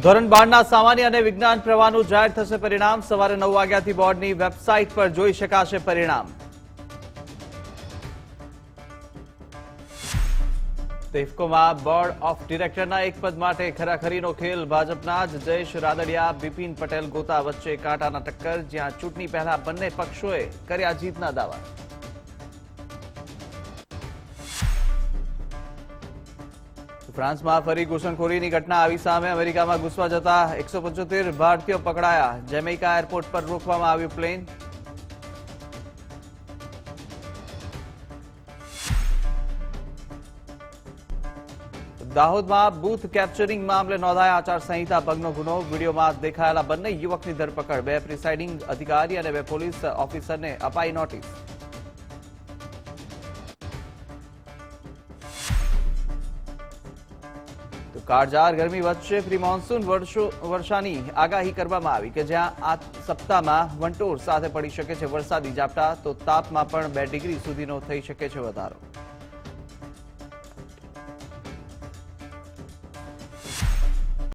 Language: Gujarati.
ધોરણ બારના સામાન્ય અને વિજ્ઞાન પ્રવાહનું જાહેર થશે પરિણામ. સવારે નવ વાગ્યાથી બોર્ડની વેબસાઇટ પર જોઈ શકાશે પરિણામ. તેફકોમાં બોર્ડ ઓફ ડિરેક્ટરના એક પદ માટે ખરાખરીનો ખેલ ભાજપના જ જયેશ રાદડિયા, બિપિન પટેલ ગોતા વચ્ચે કાંટાના ટક્કર, જ્યાં ચૂંટણી પહેલા બંને પક્ષોએ કર્યા જીતના દાવા. ફ્રાન્સમાં ફરી ઘૂસણખોરીની ઘટના આવી સામે અમેરિકામાં ઘૂસવા જતા એકસો પંચોતેર ભારતીયો પકડાયા. જેમેકા એરપોર્ટ પર રોકવામાં આવ્યું પ્લેન. દાહોદમાં બૂથ કેપ્ચરિંગ મામલે નોંધાયા આચારસંહિતા ભંગનો ગુનો. વિડીયોમાં દેખાયેલા બંને યુવકની ધરપકડ. બે પ્રિસાઇડિંગ અધિકારી અને બે પોલીસ ઓફિસરને અપાઈ નોટિસ. તો કાળઝાળ ગરમી વચ્ચે પ્રી મોન્સૂન વર્ષો, વર્ષાની આગાહી કરવામાં આવી કે જ્યાં આ સપ્તાહમાં વંટોળ સાથે પડી શકે છે વરસાદી ઝાપટા, તો તાપમાં પણ બે ડિગ્રી સુધીનો થઈ શકે છે વધારો.